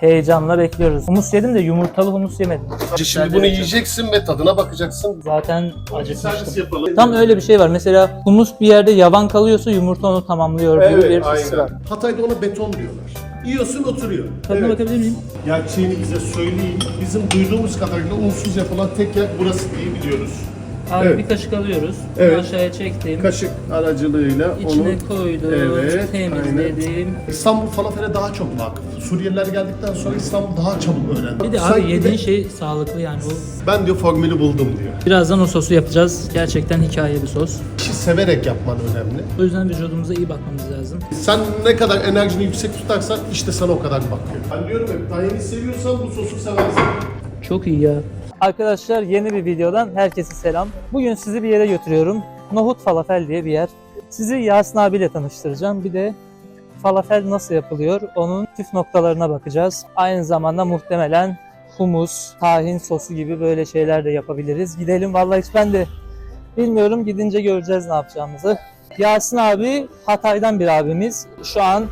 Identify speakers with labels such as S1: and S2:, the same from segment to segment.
S1: Heyecanla bekliyoruz. Humus yedim de yumurtalı humus yemedim.
S2: Şimdi bunu yiyeceksin ve tadına bakacaksın.
S1: Zaten
S2: Servis
S1: acıkmıştım.
S2: yapalım.
S1: Tam öyle bir şey var. Mesela humus bir yerde yavan kalıyorsa yumurta onu tamamlıyor gibi bir
S2: Evet,
S1: var.
S2: aynen. Hatay'da ona beton diyorlar. Yiyorsun oturuyor.
S1: Tadına bakabilir miyim?
S2: Gerçeğini bize söyleyin. Bizim duyduğumuz kadarıyla unsuz yapılan tek yer burası diye biliyoruz.
S1: Abi
S2: Evet.
S1: bir kaşık alıyoruz.
S2: Evet.
S1: Aşağıya çektim.
S2: Kaşık aracılığıyla
S1: İçine
S2: onu...
S1: koydum.
S2: Evet,
S1: temizledim.
S2: İstanbul falafele daha çok vakıf. Suriyeliler geldikten sonra İstanbul daha çabuk öğrendi.
S1: Bir de
S2: Sen
S1: abi yediğin
S2: de-
S1: şey sağlıklı yani. O
S2: Ben diyor formülü buldum diyor.
S1: Birazdan o sosu yapacağız. Gerçekten hikaye bir sos.
S2: İşi severek yapman önemli.
S1: O yüzden vücudumuza iyi bakmamız lazım.
S2: Sen ne kadar enerjini yüksek tutarsan işte sana o kadar bakıyor. Ben diyorum hep tahini seviyorsan bu sosu seversin.
S1: Çok iyi ya. Arkadaşlar yeni bir videodan herkese selam. Bugün sizi bir yere götürüyorum. Nohut Falafel diye bir yer. Sizi Yasin abiyle tanıştıracağım. Bir de falafel nasıl yapılıyor onun püf noktalarına bakacağız. Aynı zamanda muhtemelen humus, tahin sosu gibi böyle şeyler de yapabiliriz. Gidelim vallahi hiç ben de bilmiyorum. Gidince göreceğiz ne yapacağımızı. Yasin abi Hatay'dan bir abimiz. Şu an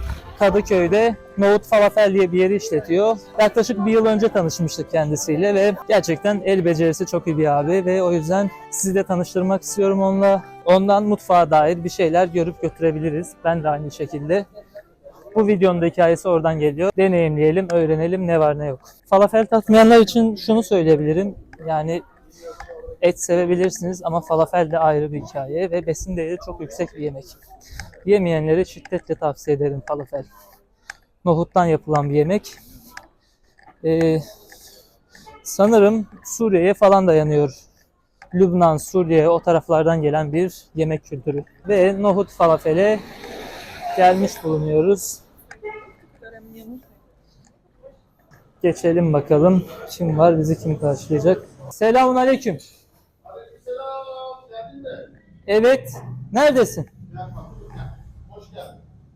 S1: Kadıköy'de Nohut Falafel diye bir yeri işletiyor. Yaklaşık bir yıl önce tanışmıştık kendisiyle ve gerçekten el becerisi çok iyi bir abi ve o yüzden sizi de tanıştırmak istiyorum onunla. Ondan mutfağa dair bir şeyler görüp götürebiliriz. Ben de aynı şekilde. Bu videonun da hikayesi oradan geliyor. Deneyimleyelim, öğrenelim ne var ne yok. Falafel tatmayanlar için şunu söyleyebilirim. Yani et sevebilirsiniz ama falafel de ayrı bir hikaye ve besin değeri çok yüksek bir yemek. Yemeyenlere şiddetle tavsiye ederim falafel. Nohuttan yapılan bir yemek. Ee, sanırım Suriye'ye falan dayanıyor. Lübnan, Suriye o taraflardan gelen bir yemek kültürü. Ve nohut falafele gelmiş bulunuyoruz. Geçelim bakalım. Kim var? Bizi kim karşılayacak? Selamun aleyküm. Evet. Neredesin?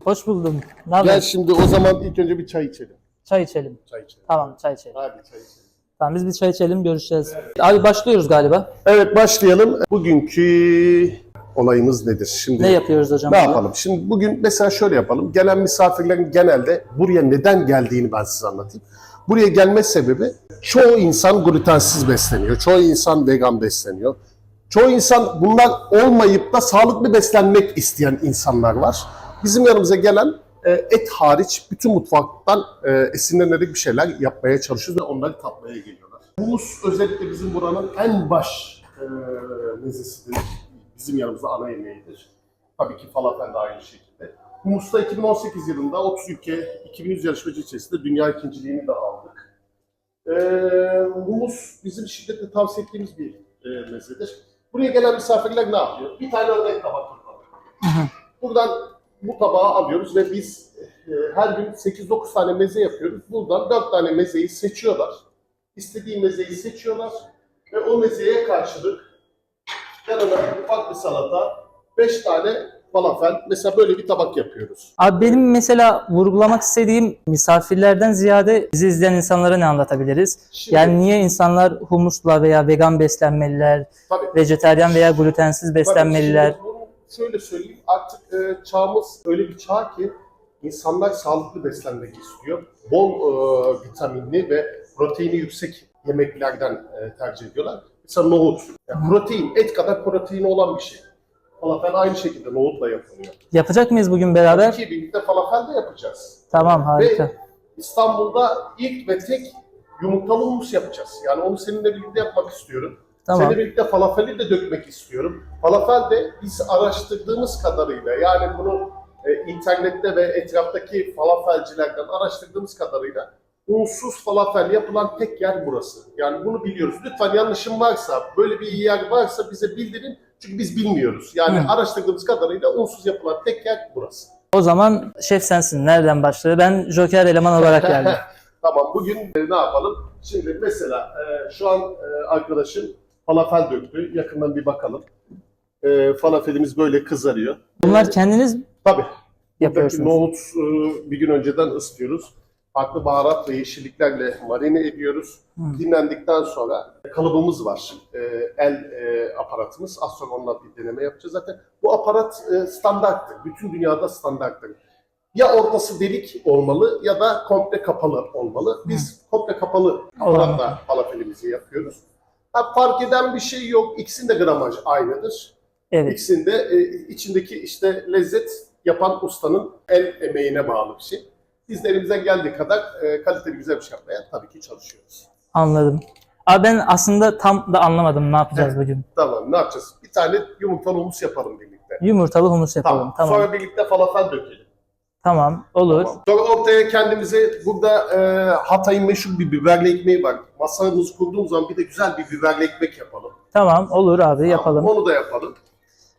S1: Hoş buldum. Ne haber?
S2: Gel şimdi o zaman ilk önce bir çay içelim.
S1: Çay içelim.
S2: Çay içelim.
S1: Tamam çay içelim.
S2: Hadi çay içelim.
S1: Tamam biz bir çay içelim görüşeceğiz. Abi başlıyoruz galiba.
S2: Evet başlayalım. Bugünkü olayımız nedir? Şimdi
S1: Ne yapıyoruz hocam?
S2: Ne yapalım? Şimdi bugün mesela şöyle yapalım. Gelen misafirlerin genelde buraya neden geldiğini ben size anlatayım. Buraya gelme sebebi çoğu insan glutensiz besleniyor. Çoğu insan vegan besleniyor. Çoğu insan bunlar olmayıp da sağlıklı beslenmek isteyen insanlar var. Bizim yanımıza gelen e, et hariç bütün mutfaktan e, esinlenerek bir şeyler yapmaya çalışıyoruz ve onları tatmaya geliyorlar. Humus özellikle bizim buranın en baş e, mezesidir. Bizim yanımızda ana yemeğidir. Tabii ki falafel de aynı şekilde. Humus'ta 2018 yılında 30 ülke 2100 yarışmacı içerisinde dünya ikinciliğini de aldık. Ee, humus bizim şiddetle tavsiye ettiğimiz bir e, mezedir. Buraya gelen misafirler ne yapıyor? Bir tane örnek tabak. Buradan bu tabağı alıyoruz ve biz e, her gün 8-9 tane meze yapıyoruz. Buradan 4 tane mezeyi seçiyorlar. İstediği mezeyi seçiyorlar ve o mezeye karşılık yanına ufak bir salata, 5 tane falafel. Mesela böyle bir tabak yapıyoruz.
S1: Abi benim mesela vurgulamak istediğim misafirlerden ziyade bizi izleyen insanlara ne anlatabiliriz?
S2: Şimdi-
S1: Yani niye insanlar humusla veya vegan beslenmeliler,
S2: Tabii.
S1: vejeteryan veya glutensiz beslenmeliler?
S2: Tabii şöyle söyleyeyim. Artık e, çağımız öyle bir çağ ki insanlar sağlıklı beslenmek istiyor. Bol e, vitaminli ve proteini yüksek yemeklerden e, tercih ediyorlar. Mesela nohut. Yani protein, et kadar proteini olan bir şey. Falafel aynı şekilde nohutla yapılıyor.
S1: Yapacak mıyız bugün beraber?
S2: İki birlikte falafel de yapacağız.
S1: Tamam harika.
S2: Ve İstanbul'da ilk ve tek yumurtalı humus yapacağız. Yani onu seninle birlikte yapmak istiyorum.
S1: Tamam.
S2: Seninle birlikte falafeli de dökmek istiyorum. Falafel de biz araştırdığımız kadarıyla yani bunu e, internette ve etraftaki falafelcilerden araştırdığımız kadarıyla unsuz falafel yapılan tek yer burası. Yani bunu biliyoruz. Lütfen yanlışım varsa, böyle bir yer varsa bize bildirin. Çünkü biz bilmiyoruz. Yani
S1: Hı.
S2: araştırdığımız kadarıyla unsuz yapılan tek yer burası.
S1: O zaman şef sensin. Nereden başladı? Ben Joker eleman olarak geldim.
S2: tamam bugün e, ne yapalım? Şimdi mesela e, şu an e, arkadaşım falafel döktü. Yakından bir bakalım. E, falafelimiz böyle kızarıyor.
S1: Bunlar kendiniz
S2: Tabii. Buradaki
S1: yapıyorsunuz.
S2: nohut e, bir gün önceden ısıtıyoruz. Farklı baharat ve yeşilliklerle marine ediyoruz.
S1: Hı.
S2: Dinlendikten sonra kalıbımız var. E, el e, aparatımız. Az sonra onunla bir deneme yapacağız zaten. Bu aparat e, standarttır. Bütün dünyada standarttır. ya ortası delik olmalı ya da komple kapalı olmalı. Biz komple kapalı aparatla falafelimizi yapıyoruz. Ha, fark eden bir şey yok. İkisinin de gramaj aynıdır.
S1: Evet.
S2: İkisinde e, içindeki işte lezzet yapan ustanın el emeğine bağlı bir şey. Biz de elimizden geldiği kadar e, kaliteli güzel bir şey yapmaya tabii ki çalışıyoruz.
S1: Anladım. Abi ben aslında tam da anlamadım ne yapacağız bugün.
S2: Tamam ne yapacağız? Bir tane yumurtalı humus yapalım birlikte.
S1: Yumurtalı humus yapalım.
S2: Tamam. Sonra birlikte falafel dökelim.
S1: Olur.
S2: Tamam. Sonra ortaya kendimize burada e, Hatay'ın meşhur bir biberli ekmeği var. Masamızı kurduğumuz zaman bir de güzel bir biberli ekmek yapalım.
S1: Tamam. Olur abi yapalım.
S2: Tamam, onu da yapalım.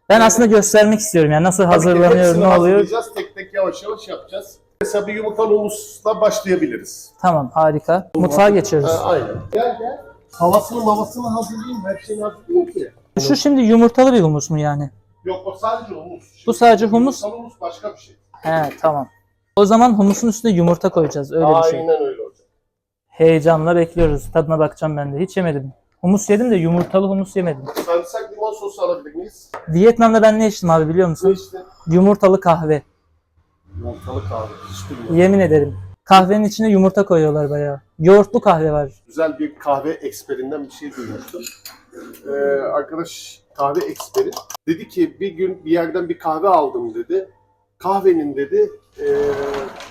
S1: Ben aslında göstermek istiyorum yani nasıl hazırlanıyor, ne oluyor.
S2: Tek tek yavaş yavaş yapacağız. Mesela bir yumurtalı humusla başlayabiliriz.
S1: Tamam harika. Mutfağa geçiyoruz.
S2: Ha, aynen. Gel gel. Havasını mavasını hazırlayayım. Her şeyini hazırlayayım ki.
S1: Şu şimdi yumurtalı bir humus mu yani?
S2: Yok o sadece humus.
S1: Bu sadece humus.
S2: Yumurtalı humus başka bir şey.
S1: He tamam. O zaman humusun üstüne yumurta koyacağız öyle bir şey.
S2: Aynen öyle olacak.
S1: Heyecanla bekliyoruz. Tadına bakacağım ben de. Hiç yemedim. Humus yedim de yumurtalı humus yemedim.
S2: Sarımsak limon sosu alabilir miyiz?
S1: Vietnam'da ben ne içtim abi biliyor
S2: Ne
S1: musun?
S2: işte?
S1: Yumurtalı kahve.
S2: Yumurtalı kahve. Hiç bilmiyorum.
S1: Yemin ederim. Kahvenin içine yumurta koyuyorlar bayağı. Yoğurtlu kahve var.
S2: güzel bir kahve eksperinden bir şey duymuştum. Ee, arkadaş kahve eksperi dedi ki bir gün bir yerden bir kahve aldım dedi. Kahvenin dedi e,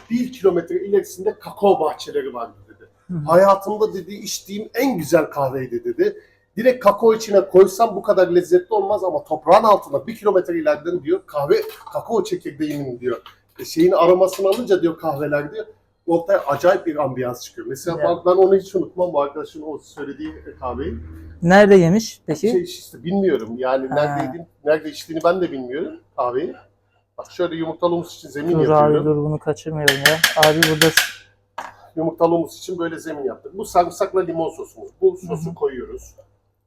S2: bir kilometre ilerisinde kakao bahçeleri vardı dedi.
S1: Hı.
S2: Hayatımda dedi içtiğim en güzel kahveydi dedi. Direkt kakao içine koysam bu kadar lezzetli olmaz ama toprağın altında bir kilometre ileriden diyor kahve kakao çekirdeğinin diyor e, şeyin aromasını alınca diyor kahveler diyor ortaya acayip bir ambiyans çıkıyor. Mesela bak ben onu hiç unutmam bu arkadaşın o söylediği kahveyi.
S1: Nerede yemiş peki?
S2: Şey işte bilmiyorum yani
S1: Ha.
S2: neredeydin, nerede içtiğini ben de bilmiyorum kahveyi. Bak şöyle yumurtalı humus için zemin
S1: dur abi
S2: yapıyorum.
S1: dur bunu kaçırmayalım ya. Abi burada
S2: Yumurtalı humus için böyle zemin yaptık. Bu sarımsakla limon sosumuz. Bu sosu
S1: Hı hı.
S2: koyuyoruz.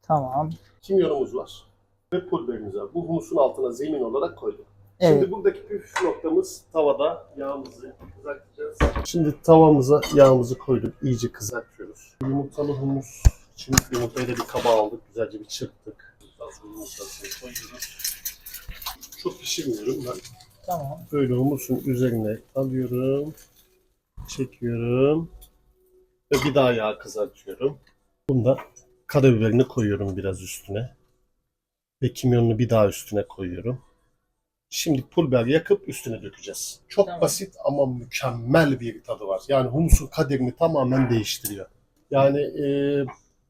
S1: tamam.
S2: Kimyonumuz var. Ve pul biberimiz var. Bu humusun altına zemin olarak koyduk.
S1: Evet.
S2: Şimdi buradaki püf noktamız tavada yağımızı kızartacağız. Şimdi tavamıza yağımızı koyduk. iyice kızartıyoruz. Yumurtalı humus için yumurtayı da bir kaba aldık. Güzelce bir çırptık. Yumurtasını koyuyoruz. Çok pişirmiyorum ben.
S1: Tamam.
S2: Böyle humusun üzerine alıyorum. Çekiyorum. Ve bir daha yağ kızartıyorum. Bunda karabiberini koyuyorum biraz üstüne. Ve kimyonunu bir daha üstüne koyuyorum. Şimdi pul biber yakıp üstüne dökeceğiz. Çok
S1: Tamam.
S2: basit ama mükemmel bir tadı var. Yani humusun kaderini tamamen değiştiriyor. Yani e,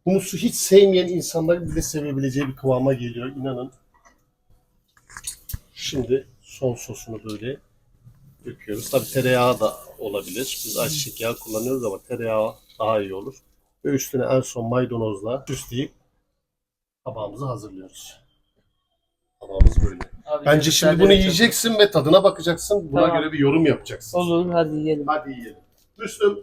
S2: humusu hiç sevmeyen insanların bile sevebileceği bir kıvama geliyor inanın. Şimdi son sosunu böyle döküyoruz. Tabi tereyağı da olabilir. Biz ayçiçek yağı kullanıyoruz ama tereyağı daha iyi olur. Ve üstüne en son maydanozla süsleyip tabağımızı hazırlıyoruz. Tabağımız böyle.
S1: Abi,
S2: Bence şimdi bunu yiyeceksin ve tadına bakacaksın. Buna
S1: Tamam.
S2: göre bir yorum yapacaksın.
S1: Olur hadi yiyelim.
S2: Hadi yiyelim. Müslüm,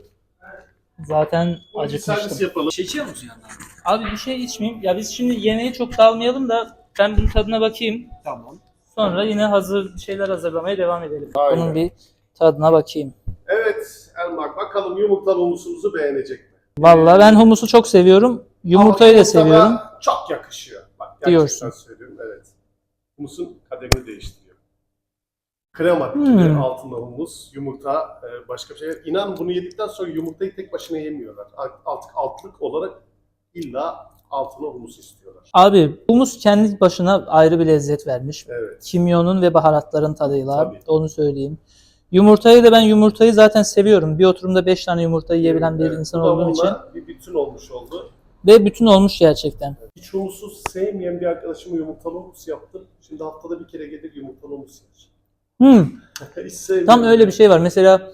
S1: Zaten
S2: bunu bir servis
S1: acıkmıştım.
S2: yapalım.
S3: Çekiyor musun yandan?
S1: Abi bir şey içmeyeyim. Ya biz şimdi yemeğe çok dalmayalım da ben bunun tadına bakayım.
S3: Tamam.
S1: Sonra yine hazır şeyler hazırlamaya devam edelim.
S2: Aynen.
S1: Bunun bir tadına bakayım.
S2: Evet Elmar bakalım yumurtalı humusumuzu beğenecek mi?
S1: Vallahi ben humusu çok seviyorum. Yumurtayı da seviyorum.
S2: Çok yakışıyor. Bak gerçekten
S1: Diyorsun.
S2: söylüyorum evet. Humusun kaderini değiştiriyor. Krema
S1: Hmm.
S2: dikili altında humus, yumurta, e, başka bir şey. İnan bunu yedikten sonra yumurtayı tek başına yemiyorlar. Art- Artık altlık olarak illa altına humus istiyorlar.
S1: Abi humus kendi başına ayrı bir lezzet vermiş.
S2: Evet.
S1: Kimyonun ve baharatların tadıyla
S2: Tabii.
S1: onu söyleyeyim. Yumurtayı da ben yumurtayı zaten seviyorum. Bir oturumda 5 tane yumurta yiyebilen bir
S2: Evet,
S1: insan olduğum için.
S2: Bir bütün olmuş oldu.
S1: Ve bütün olmuş gerçekten.
S2: Hiç humusu sevmeyen bir arkadaşıma yumurtalı humus yaptım. Şimdi haftada bir kere gelir yumurtalı humus yer.
S1: Hmm, tam öyle bir şey var. Mesela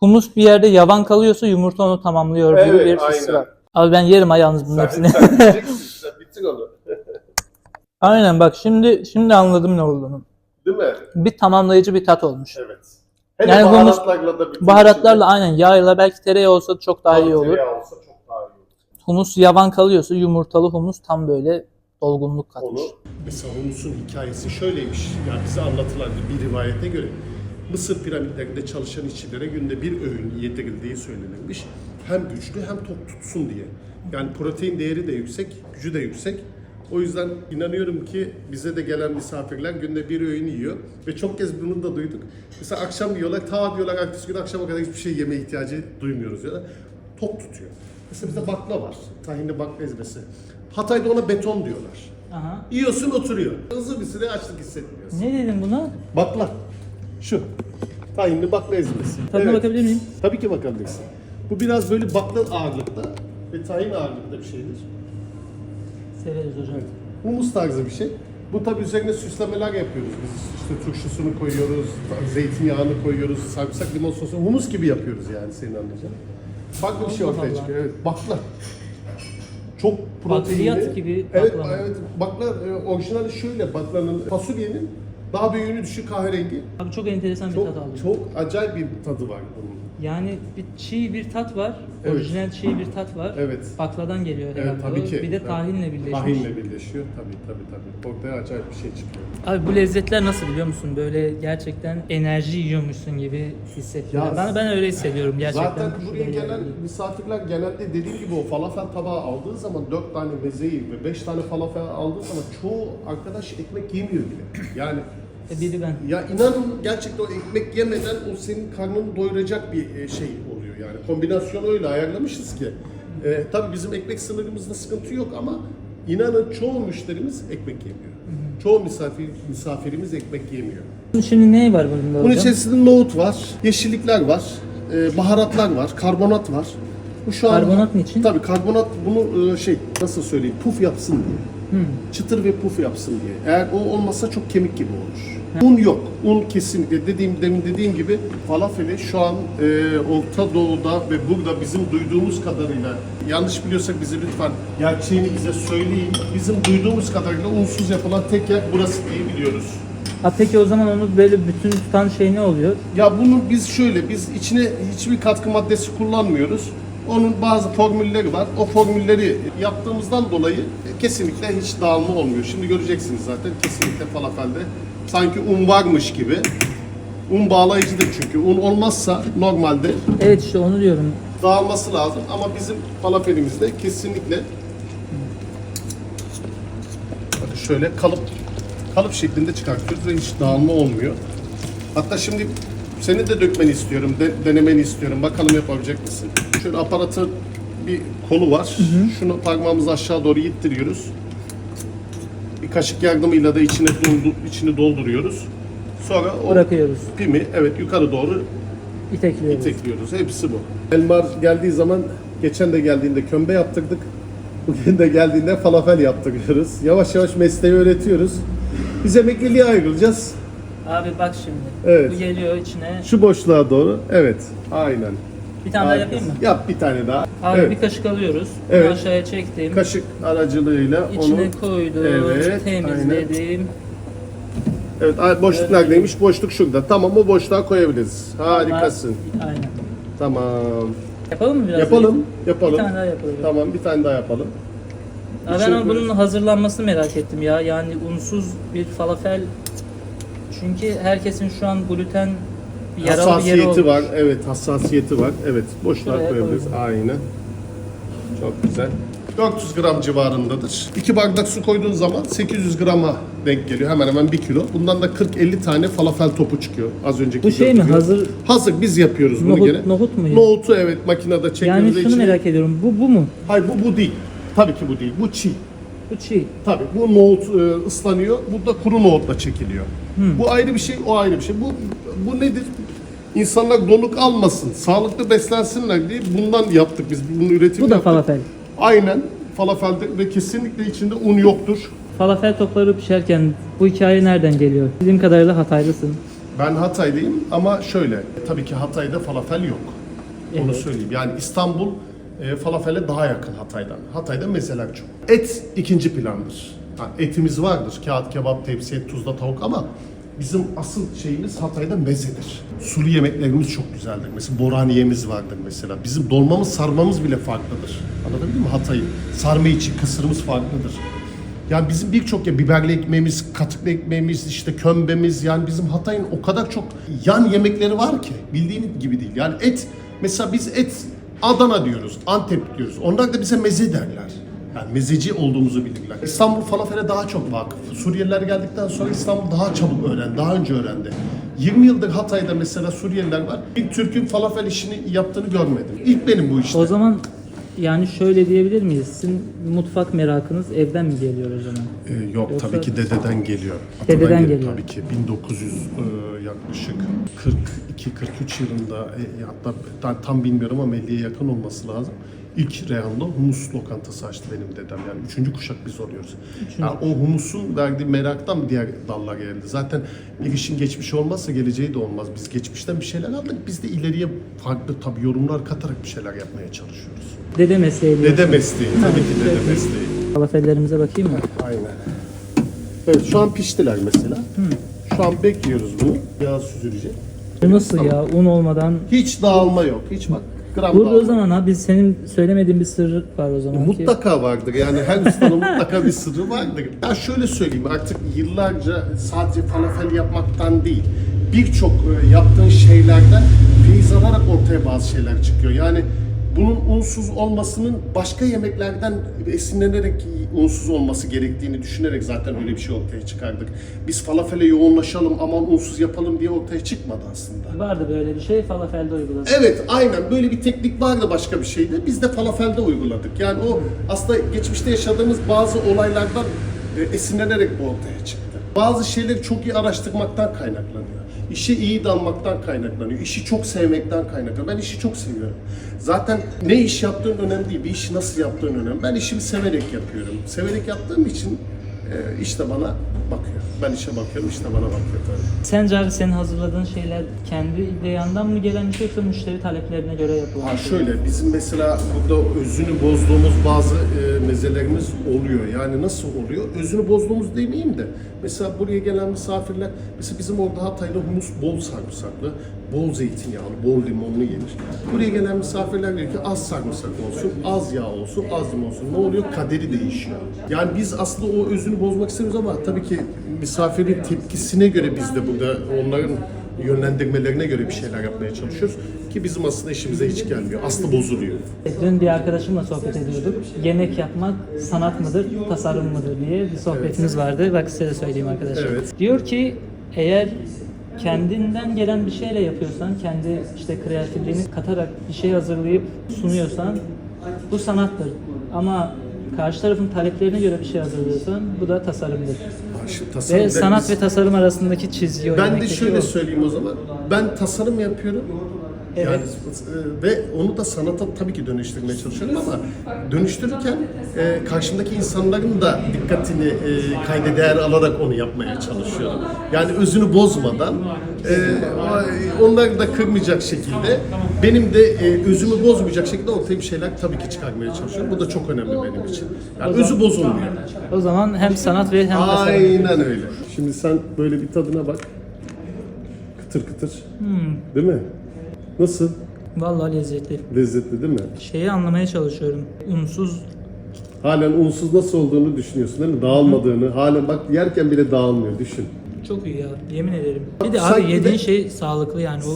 S1: humus bir yerde yavan kalıyorsa yumurta onu tamamlıyor gibi
S2: Evet,
S1: bir hissi
S2: aynen.
S1: var. Abi ben yerim ha yalnız bunun hepsini.
S2: sen yiyeceksin, sen bitir onu.
S1: Aynen bak şimdi şimdi anladım ne olduğunu.
S2: Değil mi?
S1: Bir tamamlayıcı bir tat olmuş.
S2: Evet. Hele
S1: Yani
S2: baharatlarla da bütün
S1: Baharatlarla aynen yağla belki tereyağı olsa çok daha iyi
S2: içinde
S1: olur.
S2: tereyağı olsa çok daha iyi olur.
S1: Humus yavan kalıyorsa yumurtalı humus tam böyle dolgunluk katmış.
S2: Onu mesela humusun hikayesi şöyleymiş. Yani bize anlatılan bir rivayete göre Mısır piramitlerinde çalışan işçilere günde bir öğün yedirildiği söylenilmiş. Hem güçlü hem tok tutsun diye. Yani protein değeri de yüksek, gücü de yüksek. O yüzden inanıyorum ki bize de gelen misafirler günde bir öğün yiyor. Ve çok kez bunu da duyduk. Mesela akşam yiyorlar, ta diyorlar ertesi gün akşama kadar hiçbir şey yeme ihtiyacı duymuyoruz diyorlar. Tok tutuyor. Mesela bizde bakla var. Tahinli bakla ezmesi. Hatay'da ona beton diyorlar.
S1: Aha.
S2: Yiyorsun oturuyor. Hızlı bir süre açlık hissetmiyorsun.
S1: Ne dedim buna?
S2: Bakla. Şu. Tahinli bakla ezmesi.
S1: Tadına
S2: Evet.
S1: bakabilir miyim?
S2: Tabii ki bakabilirsin. Bu biraz böyle bakla ağırlıkta ve tahin ağırlıkta bir şeydir.
S1: Severiz hocam.
S2: Evet. Humus tarzı bir şey. Bu tabi üzerine süslemeler yapıyoruz biz. İşte turşusunu koyuyoruz, zeytinyağını koyuyoruz, sarımsak limon sosu. Humus gibi yapıyoruz yani senin anlayacağın. Farklı bir şey ortaya
S1: Allah.
S2: çıkıyor. Evet, bakla. Çok proteinli.
S1: Bakliyat gibi
S2: Evet,
S1: bakla mı?
S2: evet. Bakla e, orijinali şöyle baklanın fasulyenin daha büyüğünü düşük kahverengi.
S1: Abi çok enteresan bir
S2: Çok
S1: tat aldım.
S2: çok acayip bir tadı var bunun.
S1: Yani bir çiğ bir tat var.
S2: Evet.
S1: Orijinal çiğ bir tat var.
S2: Evet.
S1: Bakladan geliyor
S2: Evet
S1: herhalde.
S2: tabii
S1: o.
S2: ki.
S1: Bir de
S2: Evet.
S1: tahinle birleşmiş.
S2: Tahinle birleşiyor tabii tabii tabii. Ortaya acayip bir şey çıkıyor.
S1: Abi bu lezzetler nasıl biliyor musun? Böyle gerçekten enerji yiyormuşsun gibi hissettiriyor. Ben ben öyle hissediyorum gerçekten.
S2: Zaten buraya gelen misafirler genelde dediğim gibi o falafel tabağı aldığı zaman 4 tane mezeyi ve 5 tane falafel aldığı zaman çoğu arkadaş ekmek yemiyor bile. Yani
S1: E, biri ben.
S2: ya inanın gerçekten o ekmek yemeden o senin karnını doyuracak bir e, şey oluyor yani. Kombinasyonu öyle ayarlamışız ki. E, tabii bizim ekmek sınırımızda sıkıntı yok ama inanın çoğu müşterimiz ekmek yemiyor. Çoğu misafir misafirimiz ekmek yemiyor.
S1: Şimdi ne var bunda
S2: Bunun
S1: hocam?
S2: içerisinde nohut var, yeşillikler var, e, baharatlar var, karbonat var. Bu şu an
S1: Karbonat niçin?
S2: Tabii karbonat bunu e, şey nasıl söyleyeyim puf yapsın diye.
S1: Hmm.
S2: Çıtır ve puf yapsın diye. Eğer o olmasa çok kemik gibi olur. Un yok. Un kesinlikle dediğim demin dediğim gibi falafeli şu an e, Orta Doğu'da ve burada bizim duyduğumuz kadarıyla yanlış biliyorsak bizi lütfen gerçeğini bize söyleyin. Bizim duyduğumuz kadarıyla unsuz yapılan tek yer burası diye biliyoruz.
S1: Ha peki o zaman onu böyle bütün tutan şey ne oluyor?
S2: Ya bunu biz şöyle, biz içine hiçbir katkı maddesi kullanmıyoruz. Onun bazı formülleri var. O formülleri yaptığımızdan dolayı kesinlikle hiç dağılma olmuyor. Şimdi göreceksiniz zaten kesinlikle falafelde sanki un varmış gibi. Un bağlayıcıdır çünkü. Un olmazsa normalde
S1: Evet işte onu diyorum.
S2: dağılması lazım ama bizim falafelimizde kesinlikle bakın şöyle kalıp kalıp şeklinde çıkartıyoruz ve hiç dağılma olmuyor. Hatta şimdi seni de dökmeni istiyorum, de- denemeni istiyorum. Bakalım yapabilecek misin? Şöyle aparatın bir kolu var. Şunu parmağımızı aşağı doğru ittiriyoruz. Bir kaşık yardımıyla da içine doldu, içini dolduruyoruz. Sonra o
S1: Bırakıyoruz.
S2: pimi evet yukarı doğru
S1: İtekliyoruz.
S2: tekliyoruz. Hepsi bu. Elmar geldiği zaman geçen de geldiğinde kömbe yaptırdık. Bugün de geldiğinde falafel yaptırıyoruz. Yavaş yavaş mesleği öğretiyoruz. Biz emekliliğe ayrılacağız.
S1: Abi bak şimdi.
S2: Evet.
S1: Bu geliyor içine.
S2: Şu boşluğa doğru. Evet. Aynen.
S1: Bir tane daha yapayım mı?
S2: Yap bir tane daha.
S1: Abi
S2: evet.
S1: bir kaşık alıyoruz.
S2: Evet.
S1: aşağıya çektim.
S2: Kaşık aracılığıyla
S1: İçine
S2: onu
S1: koydum.
S2: Evet,
S1: temizledim.
S2: Evet, ay- boşluk neredeymiş? Boşluk şurada. Tamam o boşluğa koyabiliriz. Harikasın.
S1: Aynen.
S2: Tamam.
S1: Yapalım mı biraz?
S2: Yapalım.
S1: Bir
S2: Yapalım.
S1: tane daha yapalım.
S2: Tamam bir tane daha yapalım. İçine
S1: ben bunun hazırlanmasını merak ettim ya. Yani unsuz bir falafel. Çünkü herkesin şu an gluten bir yaralı bir yeri
S2: hassasiyeti var. Evet, hassasiyeti var. Evet, boşluğa
S1: Şuraya
S2: koyabiliriz. Aynen. Çok güzel. 400 gram civarındadır. 2 bardak su koyduğun zaman 800 grama denk geliyor. Hemen hemen 1 kilo. Bundan da 40-50 tane falafel topu çıkıyor. Az önceki
S1: Bu şey mi?
S2: gibi.
S1: Hazır
S2: Hazır biz yapıyoruz bunu
S1: Nohut-
S2: gene.
S1: nohut mu?
S2: Nohutu evet makinede çekiyoruz.
S1: yani şunu
S2: içine-
S1: merak ediyorum. Bu bu mu?
S2: Hayır bu bu değil. Tabii ki bu değil. Bu çiğ.
S1: Bu çiğ.
S2: Tabii bu nohut e, ıslanıyor. Bu da kuru nohutla çekiliyor.
S1: Hmm.
S2: Bu ayrı bir şey, o ayrı bir şey. Bu bu nedir? İnsanlar donuk almasın, sağlıklı beslensinler diye bundan yaptık biz. Bunun üretimini
S1: Bu da
S2: yaptık.
S1: falafel.
S2: Aynen. Falafelde ve kesinlikle içinde un yoktur.
S1: Falafel topları pişerken bu hikaye nereden geliyor? Bildiğim kadarıyla Hataylısın.
S2: Ben Hatay'dayım ama şöyle, tabii ki Hatay'da falafel yok. Onu
S1: Evet.
S2: söyleyeyim. Yani İstanbul e, falafele daha yakın Hatay'dan. Hatay'da mezeler çok. Et ikinci plandır. Ha, etimiz vardır. Kağıt, kebap, tepsi et, tuzla tavuk ama bizim asıl şeyimiz Hatay'da mezedir. Sulu yemeklerimiz çok güzeldir. Mesela boraniyemiz vardır mesela. Bizim dolmamız, sarmamız bile farklıdır. Anladın mı Hatay'ın? Sarma içi, kısırımız farklıdır. Yani bizim birçok ya biberli ekmeğimiz, katıklı ekmeğimiz, işte kömbemiz yani bizim Hatay'ın o kadar çok yan yemekleri var ki bildiğin gibi değil. Yani et mesela biz et Adana diyoruz, Antep diyoruz. Onlar da bize meze derler. Yani mezeci olduğumuzu bilirler. İstanbul falafele daha çok vakıf. Suriyeliler geldikten sonra İstanbul daha çabuk öğrendi, daha önce öğrendi. 20 yıldır Hatay'da mesela Suriyeliler var. Bir Türk'ün falafel işini yaptığını görmedim. İlk benim bu işte.
S1: O zaman yani şöyle diyebilir miyiz? Sizin mutfak merakınız evden mi geliyor o zaman?
S2: Ee, yok
S1: Yoksa-
S2: tabii ki dededen geliyor.
S1: Dededen
S2: Atadan
S1: geliyor.
S2: Tabii ki 1900 e, yaklaşık 42-43 yılında e, hatta tam bilmiyorum ama 50'ye yakın olması lazım. İlk reyonda humus lokantası açtı benim dedem. Yani üçüncü kuşak biz oluyoruz. Yani o humusun verdiği meraktan diğer dallar geldi. Zaten bir işin geçmişi olmazsa geleceği de olmaz. Biz geçmişten bir şeyler aldık. Biz de ileriye farklı tabii yorumlar katarak bir şeyler yapmaya çalışıyoruz.
S1: Dede mesleği diyor.
S2: Dede mesleği, tabii ki dede mesleği.
S1: Falafellerimize bakayım mı?
S2: Aynen. Evet şu an piştiler mesela. Şu an bekliyoruz bunu. Yağ süzülecek.
S1: Bu nasıl ya? Un olmadan.
S2: Hiç dağılma yok. Hiç bak. Gram
S1: Burada o
S2: dağılma.
S1: zaman abi senin söylemediğin bir sır var o zaman.
S2: Mutlaka vardır yani her ustanın mutlaka bir sırrı vardır. Ben şöyle söyleyeyim artık yıllarca sadece falafel yapmaktan değil birçok e, yaptığın şeylerden feyiz alarak ortaya bazı şeyler çıkıyor. Yani bunun unsuz olmasının başka yemeklerden esinlenerek unsuz olması gerektiğini düşünerek zaten öyle bir şey ortaya çıkardık. Biz falafele yoğunlaşalım aman unsuz yapalım diye ortaya çıkmadı aslında.
S1: Vardı böyle bir şey falafelde uyguladı.
S2: Evet aynen böyle bir teknik vardı başka bir şeyde. Biz de falafelde uyguladık. Yani o aslında geçmişte yaşadığımız bazı olaylardan e, esinlenerek bu ortaya çıktı. Bazı şeyleri çok iyi araştırmaktan kaynaklanıyor. İşi iyi dalmaktan kaynaklanıyor. İşi çok sevmekten kaynaklanıyor. Ben işi çok seviyorum. Zaten ne iş yaptığın önemli değil. Bir işi nasıl yaptığın önemli. Ben işimi severek yapıyorum. Severek yaptığım için e, iş de bana bakıyor. Ben işe bakıyorum, iş de bana bakıyor tabii.
S1: Sence abi senin hazırladığın şeyler kendi yandan mı gelen bir şey yoksa müşteri taleplerine göre yapılan
S2: Ha
S1: şey?
S2: şöyle bizim mesela burada özünü bozduğumuz bazı e, mezelerimiz oluyor. Yani nasıl oluyor? Özünü bozduğumuz demeyeyim de mesela buraya gelen misafirler mesela bizim orada Hatay'da humus bol sarımsaklı, bol zeytinyağlı, bol limonlu yenir. Buraya gelen misafirler diyor ki az sarımsak olsun, az yağ olsun, az limon olsun. Ne oluyor? Kaderi değişiyor. Yani biz aslında o özünü bozmak istemiyoruz ama tabii ki misafirin tepkisine göre biz de burada onların yönlendirmelerine göre bir şeyler yapmaya çalışıyoruz ki bizim aslında işimize hiç gelmiyor. Aslı bozuluyor.
S1: Dün bir arkadaşımla sohbet ediyorduk. Yemek yapmak sanat mıdır, tasarım mıdır diye bir sohbetimiz vardı. Bak size de söyleyeyim arkadaşlar.
S2: Evet.
S1: Diyor ki eğer kendinden gelen bir şeyle yapıyorsan, kendi işte kreatifliğini katarak bir şey hazırlayıp sunuyorsan bu sanattır. Ama karşı tarafın taleplerine göre bir şey hazırlıyorsan bu da tasarımdır.
S2: Tasarım
S1: Ve sanat ve tasarım arasındaki çizgi o
S2: ben de şöyle
S1: o.
S2: söyleyeyim o zaman. Ben tasarım yapıyorum.
S1: Evet.
S2: Yani e, ve onu da sanata tabii ki dönüştürmeye çalışıyorum ama dönüştürürken e, karşımdaki insanların da dikkatini e, kayda değer alarak onu yapmaya çalışıyorum. Yani özünü bozmadan e, onları da kırmayacak şekilde benim de e, özümü bozmayacak şekilde ortaya bir şeyler tabii ki çıkarmaya çalışıyorum. Bu da çok önemli benim için. Yani özü bozulmuyor.
S1: O zaman hem sanat ve hem tasarım.
S2: Aynen öyle. Şimdi sen böyle bir tadına bak. Kıtır kıtır. Değil mi? Nasıl?
S1: Vallahi lezzetli.
S2: Lezzetli değil mi?
S1: Şeyi anlamaya çalışıyorum. Unsuz
S2: Halen unsuz nasıl olduğunu düşünüyorsun değil mi? Dağılmadığını. Halen bak yerken bile dağılmıyor. Düşün.
S1: Çok iyi ya. Yemin ederim. Bir de
S2: Sanki
S1: abi yediğin
S2: de-
S1: şey sağlıklı yani o.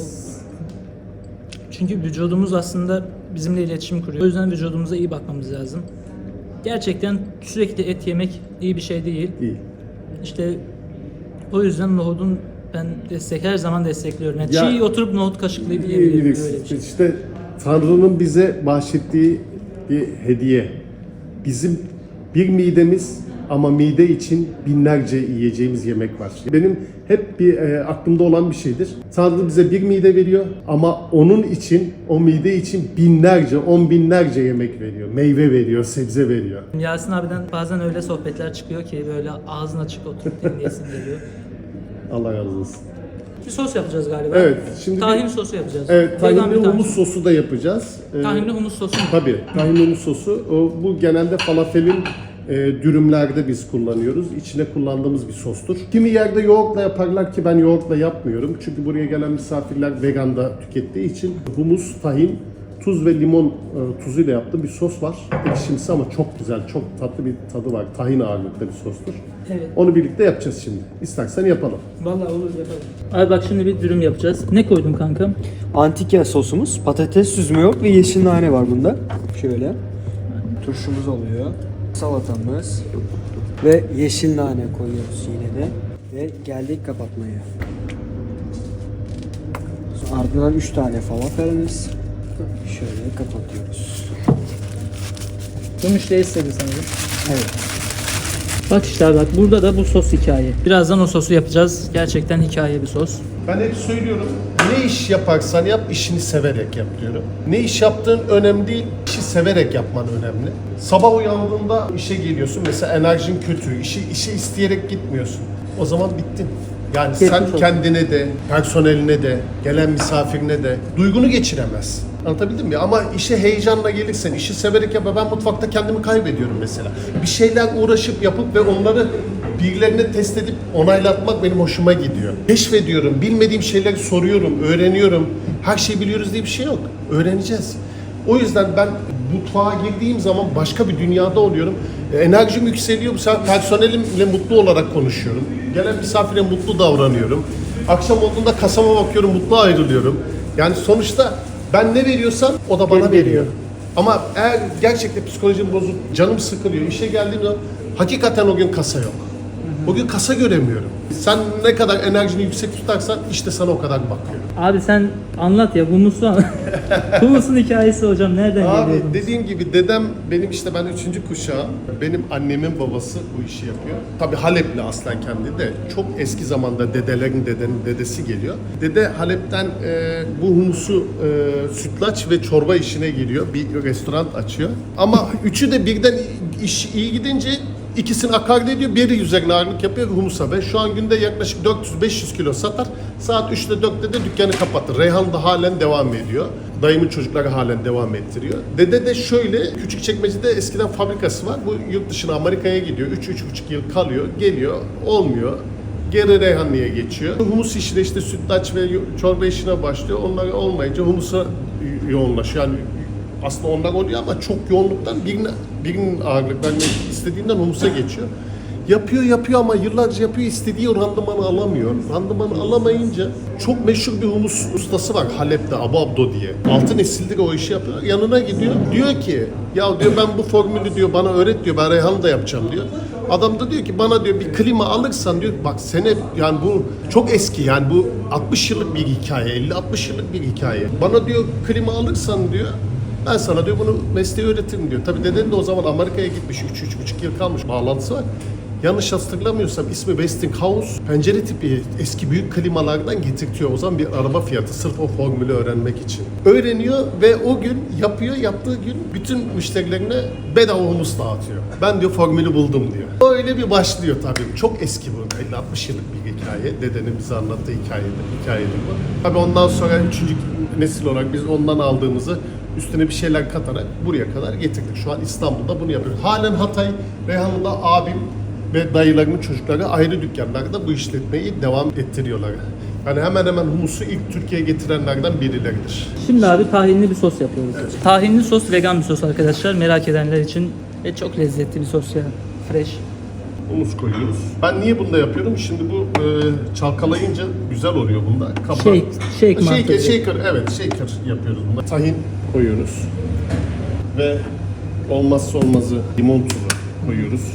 S1: Çünkü vücudumuz aslında bizimle iletişim kuruyor. O yüzden vücudumuza iyi bakmamız lazım. Gerçekten sürekli et yemek iyi bir şey değil.
S2: İyi.
S1: İşte o yüzden nohudun ben destek her zaman destekliyorum. Yani
S2: Ya-
S1: çiğ oturup nohut kaşıklayıp böyle bir şey.
S2: İşte Tanrı'nın bize bahşettiği bir hediye. Bizim bir midemiz ama mide için binlerce yiyeceğimiz yemek var. Benim hep bir e, aklımda olan bir şeydir. Tanrı bize bir mide veriyor ama onun için, o mide için binlerce, on binlerce yemek veriyor. Meyve veriyor, sebze veriyor.
S1: Yasin abiden bazen öyle sohbetler çıkıyor ki böyle ağzın açık oturup dinleyesin geliyor.
S2: Allah razı olsun.
S1: Bir sos yapacağız galiba.
S2: Evet, şimdi
S1: Tahin
S2: bir-
S1: sosu yapacağız.
S2: Evet,
S1: Vegan
S2: tahinli
S1: tahin.
S2: humus sosu da yapacağız. Ee,
S1: Tahinli humus sosu?
S2: Tabii, tahinli humus sosu. O, bu genelde falafelin e, dürümlerde biz kullanıyoruz. İçine kullandığımız bir sostur. Kimi yerde yoğurtla yaparlar ki ben yoğurtla yapmıyorum. Çünkü buraya gelen misafirler vegan da tükettiği için humus, tahin, tuz ve limon e, tuzuyla yaptığım bir sos var. Ekşimsi ama çok güzel, çok tatlı bir tadı var. Tahin ağırlıkta bir sostur.
S1: Evet.
S2: Onu birlikte yapacağız şimdi. İstersen yapalım.
S1: Vallahi olur yapalım. Abi bak şimdi bir dürüm yapacağız. Ne koydun kankam?
S3: Antika sosumuz, patates, süzme yoğurt ve yeşil nane var bunda. Şöyle. Turşumuz oluyor. Salatamız. Ve yeşil nane koyuyoruz yine de. Ve geldik kapatmaya. Ardından 3 tane falafelimiz. Şöyle kapatıyoruz.
S1: Bu müşteri istedi sanırım.
S3: Evet.
S1: Bak işte abi bak burada da bu sos hikaye. Birazdan o sosu yapacağız. Gerçekten hikaye bir sos.
S2: Ben hep söylüyorum, ne iş yaparsan yap, işini severek yap diyorum. Ne iş yaptığın önemli değil, işi severek yapman önemli. Sabah uyandığında işe geliyorsun, mesela enerjin kötü, işi, işe isteyerek gitmiyorsun. O zaman bittin. Yani
S1: Geçmiş
S2: sen
S1: olsun.
S2: kendine de, personeline de, gelen misafirine de duygunu geçiremezsin. Anlatabildim mi? Ama işe heyecanla gelirsen, işi severek yap. Ben mutfakta kendimi kaybediyorum mesela. Bir şeyler uğraşıp yapıp ve onları birilerine test edip onaylatmak benim hoşuma gidiyor. Keşfediyorum, bilmediğim şeyleri soruyorum, öğreniyorum. Her şeyi biliyoruz diye bir şey yok. Öğreneceğiz. O yüzden ben mutfağa girdiğim zaman başka bir dünyada oluyorum. E, Enerjim yükseliyor. Bu sefer personelimle mutlu olarak konuşuyorum. Gelen misafire mutlu davranıyorum. Akşam olduğunda kasama bakıyorum, mutlu ayrılıyorum. Yani sonuçta ben ne veriyorsam o da bana
S1: Geri
S2: veriyor.
S1: veriyor.
S2: Ama eğer gerçekten psikolojim bozuk, canım sıkılıyor, işe geldiğim zaman hakikaten o gün kasa yok. O gün kasa göremiyorum. Sen ne kadar enerjini yüksek tutarsan işte sana o kadar bakıyor.
S1: Abi sen anlat ya humusu anlat. Humusun hikayesi hocam nereden
S2: Abi
S1: geliyor?
S2: dediğim gibi dedem benim işte ben üçüncü kuşağı. Benim annemin babası bu işi yapıyor. Tabi Halepli aslen kendi de. Çok eski zamanda dedelerin dedenin dedesi geliyor. Dede Halep'ten e, bu humusu e, sütlaç ve çorba işine giriyor. Bir restoran açıyor. Ama üçü de birden iş iyi gidince İkisini akard ediyor, biri üzerine ağırlık yapıyor ve humusa. Ve şu an günde yaklaşık 400-500 kilo satar. Saat 3'te 4'te de dükkanı kapatır. Reyhan da halen devam ediyor. Dayımın çocukları halen devam ettiriyor. Dede de şöyle, küçük çekmecede eskiden fabrikası var. Bu yurt dışına Amerika'ya gidiyor. 3-3,5 yıl kalıyor, geliyor, olmuyor. Geri Reyhanlı'ya geçiyor. Humus işine işte sütlaç ve çorba işine başlıyor. Onlar olmayınca humusa yoğunlaşıyor. Yani aslında onlar oluyor ama çok yoğunluktan birine, birinin ağırlık vermek istediğinden humusa geçiyor. Yapıyor yapıyor ama yıllarca yapıyor istediği randımanı alamıyor. Randımanı alamayınca çok meşhur bir humus ustası var Halep'te Abu Abdo diye. Altı nesildir o işi yapıyor. Yanına gidiyor. Diyor ki ya diyor ben bu formülü diyor bana öğret diyor ben Reyhan'ı da yapacağım diyor. Adam da diyor ki bana diyor bir klima alırsan diyor bak sene yani bu çok eski yani bu 60 yıllık bir hikaye 50-60 yıllık bir hikaye. Bana diyor klima alırsan diyor ben sana diyor bunu mesleği öğretirim diyor. Tabii deden de o zaman Amerika'ya gitmiş. 3-3,5 yıl kalmış. Bağlantısı var. Yanlış hatırlamıyorsam ismi Westinghouse. Pencere tipi eski büyük klimalardan getirtiyor o zaman bir araba fiyatı sırf o formülü öğrenmek için. Öğreniyor ve o gün yapıyor. Yaptığı gün bütün müşterilerine bedava humus dağıtıyor. Ben diyor formülü buldum diyor. Öyle bir başlıyor tabii. Çok eski bu. 50-60 yıllık bir hikaye. Dedenin bize anlattığı hikayedir. hikayedir bu. Tabii ondan sonra üçüncü nesil olarak biz ondan aldığımızı üstüne bir şeyler katarak buraya kadar getirdik. Şu an İstanbul'da bunu yapıyoruz. Halen Hatay, Reyhanlı'da abim ve dayılarımın çocukları ayrı dükkanlarda bu işletmeyi devam ettiriyorlar. Yani hemen hemen humusu ilk Türkiye'ye getirenlerden birileridir.
S1: Şimdi abi tahinli bir sos yapıyoruz. Tahinli sos vegan bir sos arkadaşlar. Merak edenler için ve çok lezzetli bir sos ya. Fresh.
S2: Humus koyuyoruz. Ben niye bunu da yapıyorum? Şimdi bu e, çalkalayınca güzel oluyor bunda. Kaba.
S1: Shake, shake mantığı.
S2: shaker, shaker, evet shaker yapıyoruz bunda. Tahin koyuyoruz. Ve olmazsa olmazı limon tuzu koyuyoruz.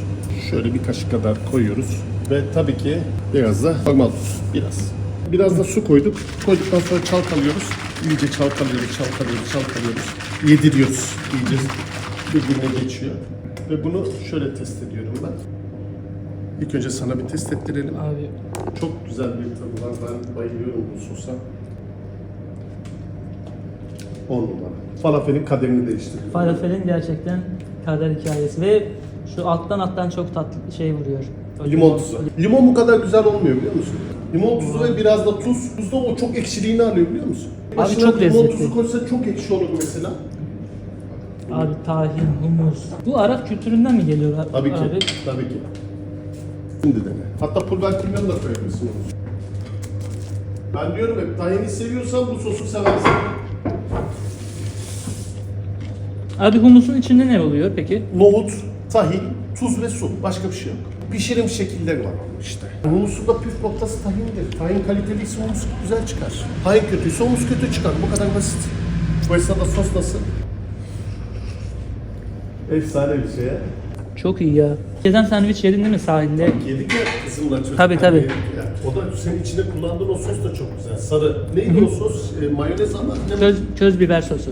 S2: Şöyle bir kaşık kadar koyuyoruz. Ve tabii ki biraz da normal tuz. Biraz. Biraz da su koyduk. Koyduktan sonra çalkalıyoruz. İyice çalkalıyoruz, çalkalıyoruz, çalkalıyoruz. Yediriyoruz. İyice birbirine geçiyor. Ve bunu şöyle test ediyorum ben. İlk önce sana bir test ettirelim.
S1: Abi
S2: Çok güzel bir tadı var. Ben bayılıyorum bu sosa. 10 numara. Falafelin kaderini değiştiriyor.
S1: falafelin gerçekten kader hikayesi ve şu alttan alttan çok tatlı şey vuruyor.
S2: Limon tuzu. Limon bu kadar güzel olmuyor biliyor musun? Limon tuzu ve biraz da tuz. Tuz da o çok ekşiliğini alıyor biliyor musun? Başına
S1: çok
S2: limon
S1: lezzetli.
S2: tuzu koysa çok ekşi olur mesela.
S1: Abi tahin, humus. Bu Arap kültüründen mi geliyor abi?
S2: Tabii ki.
S1: Abi?
S2: Tabii ki. Şimdi dene. Hatta pulver kimyon da koyabilirsin. Ben diyorum hep tahini seviyorsan bu sosu seversin.
S1: Abi humusun içinde ne oluyor peki?
S2: nohut, tahin, tuz ve su. Başka bir şey yok. Pişirim şekilleri var onun işte. Humusun da püf noktası tahindir. Tahin kaliteliyse humus güzel çıkar. Tahin kötüyse humus kötü çıkar. Bu kadar basit. Bu esnada sos nasıl? Efsane bir şey.
S1: Çok iyi ya. Geceden sandviç yedin değil mi sahilde?
S2: Yedik ya kızımla çocuk.
S1: Tabii, tabii.
S2: yedik ya. O da senin içinde kullandığın o sos da çok güzel. Sarı. Neydi o sos? E, mayonez ama ne
S1: Köz, köz biber sosu.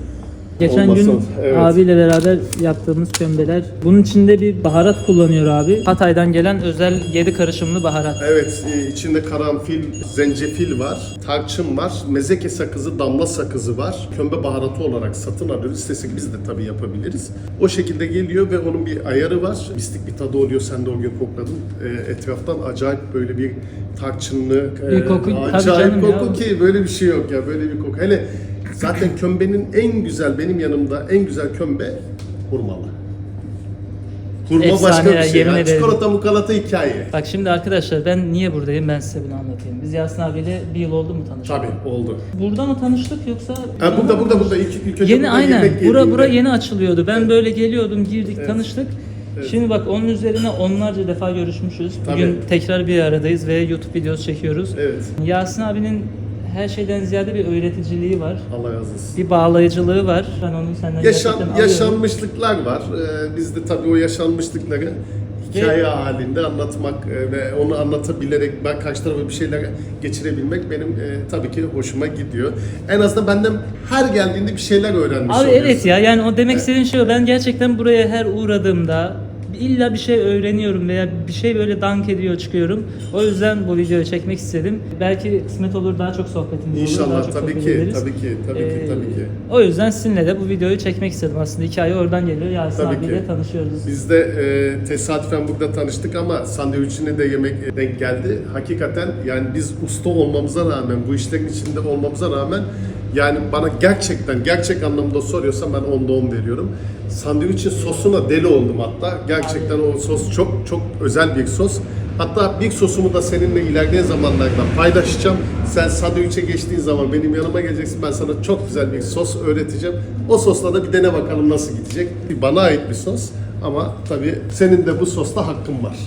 S1: Geçen gün
S2: evet.
S1: abiyle beraber yaptığımız kömbeler. Bunun içinde bir baharat kullanıyor abi. Hatay'dan gelen özel 7 karışımlı baharat.
S2: Evet, e, içinde karanfil, zencefil var, tarçın var, mezeke sakızı, damla sakızı var. Kömbe baharatı olarak satın alıyoruz. İstesek biz de tabii yapabiliriz. O şekilde geliyor ve onun bir ayarı var. Mistik bir tadı oluyor. Sen de o gün kokladın. E, etraftan acayip böyle bir tarçınlı, e,
S1: Bir koku, tabii
S2: acayip
S1: canım ya.
S2: koku ki böyle bir şey yok ya. Böyle bir koku. Hele zaten kömbenin en güzel, benim yanımda en güzel kömbe hurmalı. Hurma
S1: Efsane
S2: başka bir
S1: ya,
S2: şey.
S1: yemin ederim.
S2: çikolata mukalata hikaye.
S1: Bak şimdi arkadaşlar ben niye buradayım ben size bunu anlatayım. Biz Yasin abiyle bir yıl oldu mu tanıştık?
S2: Tabii oldu.
S1: Burada mı tanıştık yoksa?
S2: Ha, burada burada burada ilk, ilk önce
S1: Yeni
S2: burada
S1: aynen.
S2: yemek
S1: Bura
S2: yediğinde-
S1: bura yeni açılıyordu. Ben böyle geliyordum, girdik, tanıştık. Şimdi bak onun üzerine onlarca defa görüşmüşüz. Bugün
S2: Tabii.
S1: tekrar bir aradayız ve YouTube videosu çekiyoruz.
S2: Evet.
S1: Yasin abinin her şeyden ziyade bir öğreticiliği var.
S2: Allah razı olsun.
S1: Bir bağlayıcılığı var. Ben onu senden
S2: Yaşan,
S1: gerçekten
S2: yaşanmışlıklar var. Ee, biz de tabii o yaşanmışlıkları hikaye halinde anlatmak e, ve onu anlatabilerek ben karşı tarafa bir şeyler geçirebilmek benim e, tabii ki hoşuma gidiyor. En azından benden her geldiğinde bir şeyler öğrenmiş
S1: Abi
S2: oluyorsun.
S1: evet ya yani o demek istediğim şey o. Ben gerçekten buraya her uğradığımda illa bir şey öğreniyorum veya bir şey böyle dank ediyor çıkıyorum. O yüzden bu videoyu çekmek istedim. Belki kısmet olur daha çok sohbetimiz olur. daha
S2: İnşallah tabii ki, tabii ki, tabii ki,
S1: Ee,
S2: tabii ki.
S1: O yüzden sizinle de bu videoyu çekmek istedim aslında. Hikaye oradan geliyor. Yasin
S2: Tabii
S1: abiyle
S2: ki.
S1: tanışıyoruz.
S2: Biz de e, tesadüfen burada tanıştık ama sandviçine de yemek e, denk geldi. Hakikaten yani biz usta olmamıza rağmen, bu işlerin içinde olmamıza rağmen yani bana gerçekten, gerçek anlamda soruyorsan ben onda 10 veriyorum. Sandviçin sosuna deli oldum hatta. Gerçekten o sos çok çok özel bir sos. Hatta bir sosumu da seninle ilerleyen zamanlarda paylaşacağım. Sen sandviçe geçtiğin zaman benim yanıma geleceksin. Ben sana çok güzel bir sos öğreteceğim. O sosla da bir dene bakalım nasıl gidecek. Bana ait bir sos. Ama tabii senin de bu sosta hakkın var.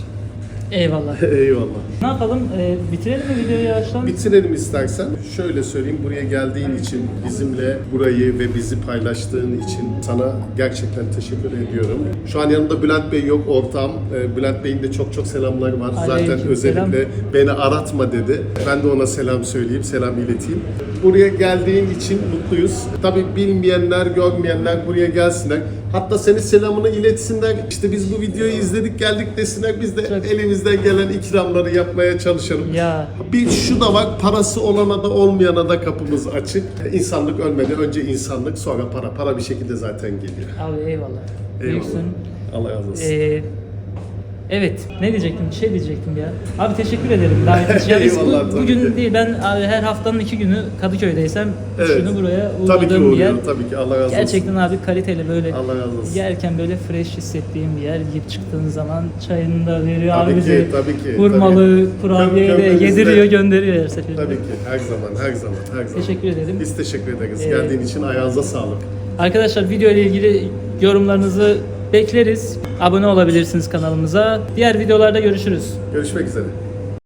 S1: Eyvallah.
S2: Eyvallah.
S1: ne yapalım? Ee, bitirelim mi videoyu yavaştan?
S2: Bitirelim istersen. Şöyle söyleyeyim, buraya geldiğin için, bizimle burayı ve bizi paylaştığın için sana gerçekten teşekkür ediyorum. Şu an yanımda Bülent Bey yok, ortağım. Ee, Bülent Bey'in de çok çok selamları var. Zaten
S1: Aleyküm
S2: özellikle
S1: selam.
S2: beni aratma dedi. Ben de ona selam söyleyeyim, selam ileteyim. Buraya geldiğin için mutluyuz. Tabii bilmeyenler, görmeyenler buraya gelsinler. Hatta senin selamını iletsinler. İşte biz bu videoyu izledik geldik desinler. Biz de
S1: Çok-
S2: elimizden gelen ikramları yapmaya çalışalım.
S1: Ya
S2: Bir şu da var, parası olana da olmayana da kapımız açık. İnsanlık ölmedi, önce insanlık sonra para. Para bir şekilde zaten geliyor.
S1: abi eyvallah. Büyüksün.
S2: Allah razı olsun.
S1: Ee, evet. Ne diyecektim? Bir şey diyecektim ya. Abi teşekkür ederim davet için. Ya biz bu-
S2: tabii
S1: bugün
S2: ki.
S1: değil ben abi her haftanın iki günü Kadıköy'deysem şunu buraya
S2: tabii ki
S1: uğradığım bir yer.
S2: uğruyorum, tabii ki. Allah razı olsun.
S1: Gerçekten abi kaliteli böyle
S2: Allah razı olsun.
S1: yerken böyle fresh hissettiğim bir yer. Yiyip çıktığın zaman çayını da veriyor
S2: Tabii
S1: abi
S2: ki,
S1: bize.
S2: tabii ki,
S1: Hurmalı,
S2: tabii.
S1: kurabiye de yediriyor gönderiyor her seferinde.
S2: Tabii ki, her zaman, her zaman, her zaman.
S1: Teşekkür ederim.
S2: Biz teşekkür ederiz.
S1: Ee,
S2: Geldiğin için ayağınıza sağlık.
S1: Arkadaşlar video ile ilgili yorumlarınızı bekleriz. Abone olabilirsiniz kanalımıza. Diğer videolarda görüşürüz.
S2: Görüşmek üzere.